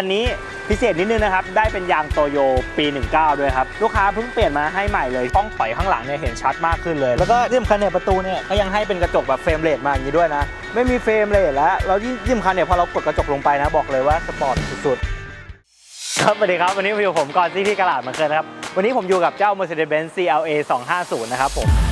คันนี้พิเศษนิดนึงนะครับ ได้เป็นยางโตโยปี 19 ด้วยครับ ลูกค้าเพิ่งเปลี่ยนมาให้ใหม่เลยกล้องถอยข้างหลังเนี่ยเห็นชัดมากขึ้นเลย แล้วก็ที่สำคัญเนี่ยประตูเนี่ยก็ยังให้เป็นกระจกแบบเฟรมเรทมาอย่างนี้ด้วยนะ ไม่มีเฟรมเรทแล้วแล้วยิ่งที่สำคัญเนี่ยพอเรากดกระจกลงไปนะบอกเลยว่าสปอร์ตสุดๆ ครับสวัสดีครับวันนี้อยู่ผมก่อนที่ที่กระลาดมือนเคยนะครับวันนี้ผมอยู่กับเจ้า Mercedes-Benz CLA 250 นะครับผม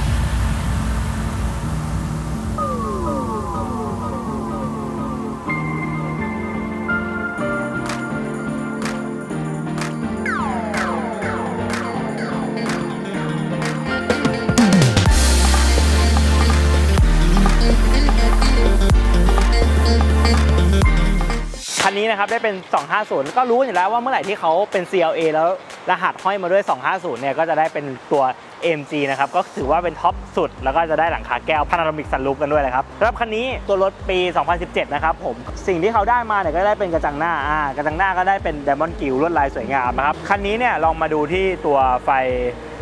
นี้นะครับได้เป็น 250ก็รู้อยู่แล้วว่าเมื่อไหร่ที่เขาเป็น CLA แล้วรหัสห้อยมาด้วย 250 เนี่ยก็จะได้เป็นตัว AMG นะครับ ก็ถือว่าเป็นท็อปสุด แล้วก็จะได้หลังคาแก้วพานาโรมิกซันรูฟกันด้วยนะครับสำหรับคันนี้ตัวรถปี 2017 นะครับผม สิ่งที่เขาได้มาเนี่ยก็ได้เป็นกระจังหน้าอ่ากระจังหน้าก็ได้เป็น Diamond g r i l l ลวดลายสวยงามนะครับ คันนี้เนี่ยลองมาดูที่ตัวไฟ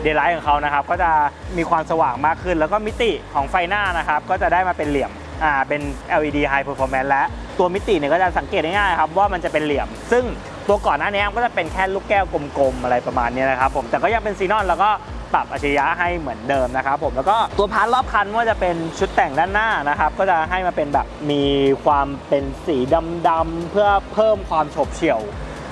เดย์ไลท์ของเขานะครับ ก็จะมีความสว่างมากขึ้น แล้วก็มิติของไฟหน้านะครับ ก็จะได้มาเป็นเหลี่ยม อ่า เป็น LED High Performance และ ตัวมิติเนี่ยก็จะสังเกตได้ง่ายครับว่ามันจะเป็นเหลี่ยม ซึ่งตัวก่อนหน้านี้ก็จะเป็นแค่ลูกแก้วกลมๆอะไรประมาณนี้นะครับผมแต่ก็ยังเป็นซีนอนแล้วก็ปรับอัจฉริยะให้เหมือนเดิมนะครับผมแล้วก็ตัวพาร์ทรอบคันว่าจะเป็นชุดแต่งด้านหน้านะครับก็จะให้มาเป็นแบบมีความเป็นสีดำๆเพื่อเพิ่มความโฉบเฉี่ยว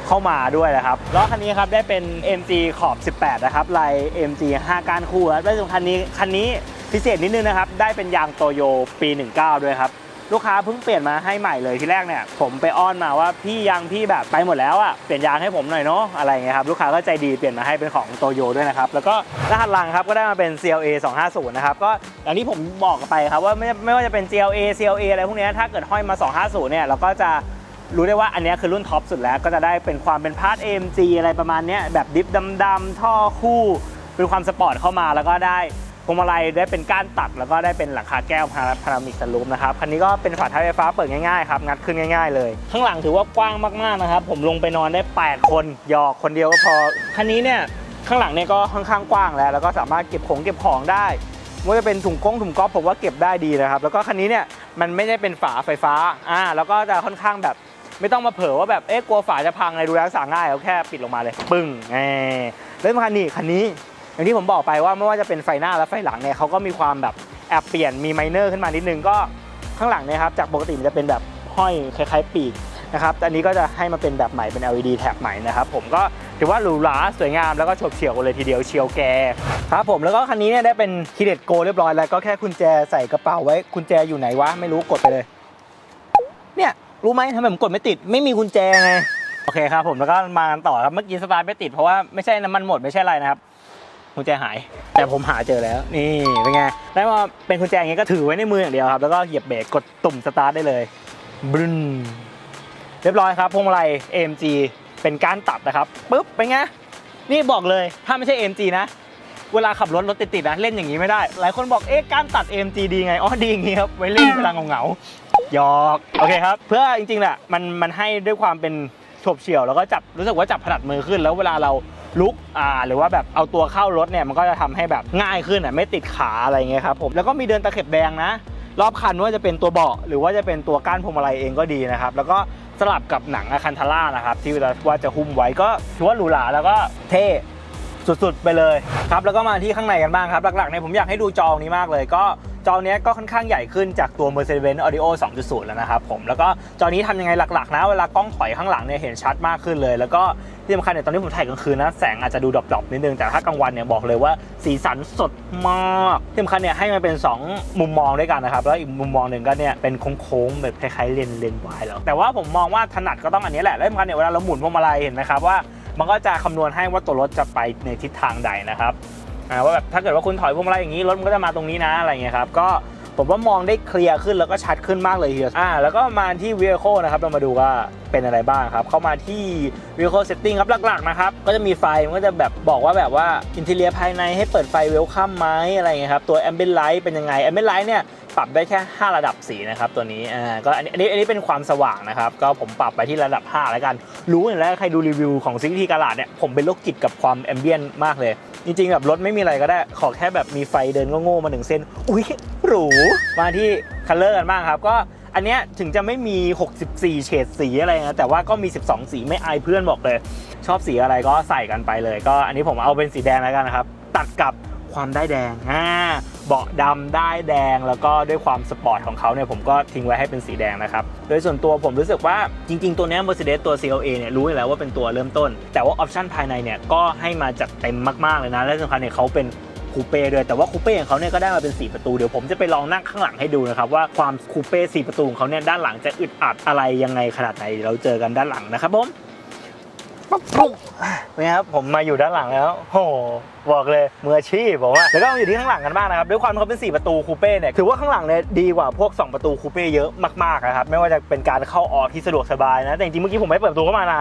เข้ามาด้วยนะครับล้อคันนี้ครับได้เป็น MG ขอบ 18 นะครับลาย MG 5ก้านคู่และที่สำคัญนี้คันนี้พิเศษนิดนึงนะครับ ได้เป็นยางโตโยปี 19 ด้วยครับ ลูกค้าเพิ่งเปลี่ยนมาให้ใหม่เลยที่แรกเนี่ยผมไปอ้อนมาว่าพี่ยางพี่แบบไปหมดแล้วอะเปลี่ยนยางให้ผมหน่อยเนาะอะไรเงี้ยครับลูกค้าก็ใจดีเปลี่ยนมาให้เป็นของโตโยด้วยนะครับแล้วก็รหัสหลังครับก็ได้มาเป็น CLA 250นะครับก็อย่างที่ผมบอกไปครับว่าไม่ไม่ว่าจะเป็น CLA CLA อะไรพวกนี้ถ้าเกิดห้อยมา 250เนี่ยเราก็จะรู้ได้ว่าอันนี้คือรุ่นท็อปสุดแล้วก็จะได้เป็นความเป็นพาร์ท AMG อะไรประมาณเนี้ยแบบดิฟดำๆท่อคู่เป็นความสปอร์ตเข้ามาแล้วก็ได้ พวงมาลัยได้เป็นก้านตัดแล้วก็ได้เป็นหลังคาแก้วพารามิกสลูปนะครับคันนี้ก็เป็นฝาท้ายไฟฟ้าเปิดง่ายๆครับงัดขึ้นง่าย ๆ เลย ข้างหลังถือว่ากว้างมากๆนะครับผมลงไปนอนได้ 8 คนหยอกคนเดียวก็พอคันนี้เนี่ยข้างหลังเนี่ยก็ค่อนข้างกว้างแล้ว แล้วก็สามารถเก็บของเก็บของได้ไม่ว่าจะเป็นถุงก้งถุงก๊อฟผมว่าเก็บได้ดีนะครับ แล้วก็คันนี้เนี่ยมันไม่ได้เป็นฝาไฟฟ้าอ่าแล้วก็จะค่อนข้างแบบไม่ต้องมาเผลอว่าแบบเอ๊ะกลัวฝาจะพังอะไรดูแลรักษาง่ายเราแค่ปิดลงมาเลย ปึ้งแหมแล้วสำคัญนี่คันนี้ อย่างที่ผมบอกไปว่าไม่ว่าจะเป็นไฟหน้าและไฟหลังเนี่ยเขาก็มีความแบบแอบเปลี่ยนมีไมเนอร์ขึ้นมานิดนึงก็ข้างหลังเนะครับจากปกติมันจะเป็นแบบห้อยคล้ายๆปีกนะครับแต่อันนี้ก็จะให้มาเป็นแบบใหม่เป็น LED แท็บใหม่นะครับผมก็ถือว่าหรูหราสวยงามแล้วก็ฉบเฉี่ยวกันเลยทีเดียวเชียวแกครับผมแล้วก็คันนี้เนี่ยได้เป็นคีเด็ดโกเรียบร้อยแล้วก็แค่กุญแจใส่กระเป๋าไว้กุญแจอยู่ไหนวะไม่รู้กดไปเลย เนี่ยรู้ไหมทำไมผมกดไม่ติดไม่มีกุญแจไงโอเคครับผมแล้วก็มากันต่อครับเมื่อกี้สตาร์ทไม่ติดเพราะว่าไม่ใช่น้ำมันหมดไม่ใช่อะไรนะครับ กุญแจหาย แต่ผมหาเจอแล้ว นี่เป็นไงได้มาเป็นกุญแจอย่างงี้ก็ถือไว้ในมืออย่างเดียวครับ แล้วก็เหยียบเบรกกดตุ่มสตาร์ทได้เลยบรึนเรียบร้อยครับพวงมาลัย AMG เป็นการตัดนะครับปุ๊บเป็นไงนี่บอกเลยถ้าไม่ใช่ AMG นะ เวลาขับรถรถติดๆนะเล่นอย่างนี้ไม่ได้ หลายคนบอกเอ๊ะการตัด AMG ดีไงอ๋อดีอย่างนี้ครับไว้เล่นเวลาเหงาๆหยอกโอเคครับ เพื่อจริงๆแหละมันมันให้ด้วยความเป็นโฉบเฉี่ยวแล้วก็จับรู้สึกว่าจับถนัดมือขึ้นแล้วเวลาเรา ลุกอ่าหรือว่าแบบเอาตัวเข้ารถเนี่ยมันก็จะทำให้แบบง่ายขึ้นอะไม่ติดขาอะไรเงี้ยครับผมแล้วก็มีเดินตะเข็บแดงนะ รอบคันว่าจะเป็นตัวเบาะหรือว่าจะเป็นตัวก้านพวงมาลัยเองก็ดีนะครับแล้วก็สลับกับหนังอะคันทาร่านะครับที่ว่าจะหุ้มไว้ก็ถือว่าหรูหราแล้วก็เท่ สุดๆไปเลยครับแล้วก็มาที่ข้างในกันบ้างครับ หลักๆเนี่ยผมอยากให้ดูจอนี้มากเลย ก็จอนี้ก็ค่อนข้างใหญ่ขึ้นจากตัว Mercedes-Benz Audio 2.0 แล้วนะครับผมแล้วก็จอนี้ทำยังไงหลักๆนะเวลากล้องถอยข้างหลังเนี่ยเห็นชัดมากขึ้นเลย แล้วก็ที่สำคัญเนี่ยตอนนี้ผมถ่ายกลางคืนนะแสงอาจจะดูดรอปๆนิดนึงแต่ถ้ากลางวันเนี่ยบอกเลยว่าสีสันสดมากที่สำคัญเนี่ยให้มันเป็น 2 มุมมองด้วยกันนะครับแล้วอีกมุมมองหนึ่งก็เนี่ยเป็นโค้งๆแบบคล้ายๆเลนเลนวายแล้วแต่ว่าผมมองว่าถนัดก็ต้องอันนี้แหละแล้วที่สำคัญเนี่ยเวลาเราหมุนพวงมาลัยเห็นไหมครับว่า มันก็จะคำนวณให้ว่าตัวรถจะไปในทิศทางใดนะครับว่าแบบถ้าเกิดว่าคุณถอยพวงมาลัยอย่างนี้รถมันก็จะมาตรงนี้นะอะไรเงี้ยครับก็ผมว่ามองได้เคลียร์ขึ้นแล้วก็ชัดขึ้นมากเลยทีเดียวอ่าแล้วก็มาที่ vehicle นะครับ เรามาดูว่าเป็นอะไรบ้างครับ เข้ามาที่ vehicle setting ครับหลักๆนะครับ ก็จะมีไฟ มันก็จะแบบบอกว่าแบบว่าอินเท i รียภายในให้เปิดไฟ welcome ไหมอะไรเงี้ยครับ ตัว ambient light เป็นยังไง ambient light เนี่ย ปรับได้แค่ 5 ระดับสีนะครับตัวนี้อ่าก็อันนี้อันนี้อันนี้เป็นความสว่างนะครับ ก็ผมปรับไปที่ระดับ 5 แล้วกัน รู้อยู่แล้วใครดูรีวิวของซิกทีกาลาดเนี่ยผมเป็นโรคจิตกับความแอมเบียนมากเลย จริงๆแบบรถไม่มีอะไรก็ได้ขอแค่แบบมีไฟเดินโง่ๆมาหนึ่งเส้น อุ๊ยหรูมาที่คัลเลอร์กันบ้างครับก็อันเนี้ยถึงจะไม่มี 64 เฉดสีอะไรนะแต่ว่าก็มี 12 สีไม่อายเพื่อนบอกเลย ชอบสีอะไรก็ใส่กันไปเลย ก็อันนี้ผมเอาเป็นสีแดงแล้วกันนะครับ ตัดกับ ความได้แดงอ่าเบาะดำได้แดงแล้วก็ด้วยความสปอร์ตของเขาเนี่ยผมก็ทิ้งไว้ให้เป็นสีแดงนะครับ โดยส่วนตัวผมรู้สึกว่าจริง ๆ ตัวนี้ Mercedes ตัว CLA เนี่ยรู้อยู่แล้วว่าเป็นตัวเริ่มต้น แต่ว่าออปชันภายในเนี่ยก็ให้มาจัดเต็มมากๆเลยนะ และสำคัญเนี่ยเขาเป็นคูเป้ด้วยแต่ว่าคูเป้ของเขาเนี่ยก็ได้มาเป็น 4 ประตูเดี๋ยวผมจะไปลองนั่งข้างหลังให้ดูนะครับว่าความคูเป้4ประตูของเขาเนี่ยด้านหลังจะอึดอัดอะไรยังไงขนาดไหนเดี๋ยวเราเจอกันด้านหลังนะครับผม ปุ๊บปุ๊บเป็นไงครับผมมาอยู่ด้านหลังแล้วโอ้โหบอกเลยมืออาชีพผมว่าแล้วก็อยู่ที่ข้างหลังกันบ้างนะครับด้วยความที่เขาเป็น 4 ประตูคูเป้เนี่ยถือว่าข้างหลังเนี่ยดีกว่าพวก 2 ประตูคูเป้เยอะมากๆนะครับไม่ว่าจะเป็นการเข้าออกที่สะดวกสบายนะแต่จริงๆเมื่อกี้ผมไม่เปิดประตูเข้ามานะ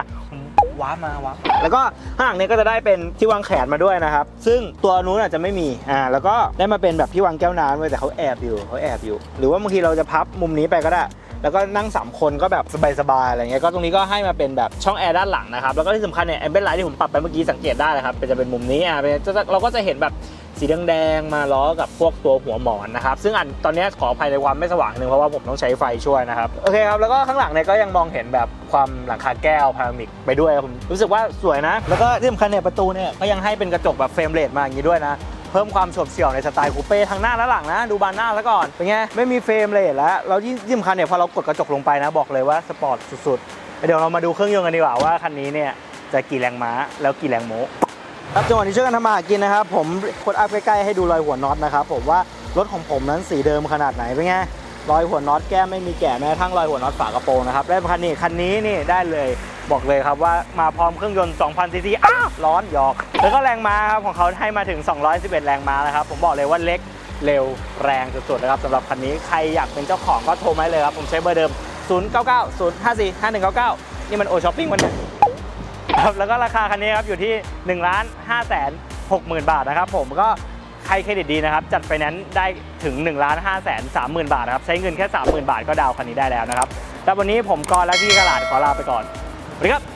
ว้ามาว้าแล้วก็ข้างหลังเนี่ยก็จะได้เป็นที่วางแขนมาด้วยนะครับ ซึ่งตัวนู้นอาจจะไม่มีอ่าแล้วก็ได้มาเป็นแบบที่วางแก้วน้ำด้วยแต่เขาแอบอยู่เขาแอบอยู่ หรือว่าบางทีเราจะพับมุมนี้ไปก็ได้ แล้วก็นั่ง 3 คนก็แบบสบายๆอะไรเงี้ยก็ตรงนี้ก็ให้มาเป็นแบบช่องแอร์ด้านหลังนะครับแล้วก็ที่สำคัญเนี่ยแอมเบนไลท์ที่ผมปรับไปเมื่อกี้สังเกตได้นะครับเป็นจะเป็นมุมนี้อะเป็นจะเราก็จะเห็นแบบสีแดงๆมาล้อกับพวกตัวหัวหมอนนะครับ ซึ่งอันตอนนี้ขออภัยในความไม่สว่างหนึ่งเพราะว่าผมต้องใช้ไฟช่วยนะครับ โอเคครับ แล้วก็ข้างหลังเนี่ยก็ยังมองเห็นแบบความหลังคาแก้วพารามิกไปด้วยผมรู้สึกว่าสวยนะ แล้วก็ที่สำคัญเนี่ยประตูเนี่ยก็ยังให้เป็นกระจกแบบเฟรมเรทมาอย่างนี้ด้วยนะ เพิ่มความโฉบเฉี่ยวในสไตล์คูเป้ทั้งหน้าและหลังนะ ดูบานหน้าแล้วก่อนเป็นไงไม่มีเฟรมเลยแล้วแล้วที่สำคัญเนี่ยพอเรากดกระจกลงไปนะบอกเลยว่าสปอร์ตสุดๆเดี๋ยวเรามาดูเครื่องยนต์กันดีกว่าว่าคันนี้เนี่ยจะกี่แรงม้าแล้วกี่แรงโมครับจังหวะนี้ช่วยกันทำมาหากินนะครับผมกดอัพใกล้ๆให้ดูรอยหัวน็อตนะครับผมว่ารถของผมนั้นสีเดิมขนาดไหนเป็นไงรอยหัวน็อตแก้มไม่มีแก่แม้กระทั่งรอยหัวน็อตฝากระโปรงนะครับและคันนี้คันนี้นี่ได้เลย บอกเลยครับว่ามาพร้อมเครื่องยนต์2,000ซีซีอ้าวร้อนหยอก แล้วก็แรงม้าครับของเขาให้มาถึง 211 แรงม้านะครับ ผมบอกเลยว่าเล็กเร็วแรงสุดๆนะครับสำหรับคันนี้ใครอยากเป็นเจ้าของก็โทรมาเลยครับ ผมใช้เบอร์เดิม 099 054 5199 นี่มันโอช้อปปิ้งมันเนี่ยครับแล้วก็ราคาคันนี้ครับอยู่ที่1ล้าน5แสน60,000 บาทนะครับ ผมก็ใครเครดิตดีนะครับ จัดไฟแนนซ์ได้ถึง1ล้าน5แสน30,000 บาทนะครับ ใช้เงินแค่ 30,000 บาทก็ดาวน์คันนี้ได้แล้วนะครับแต่วันนี้ผมกรและพี่กระลาดขอลาไปก่อน สวัสดีครับ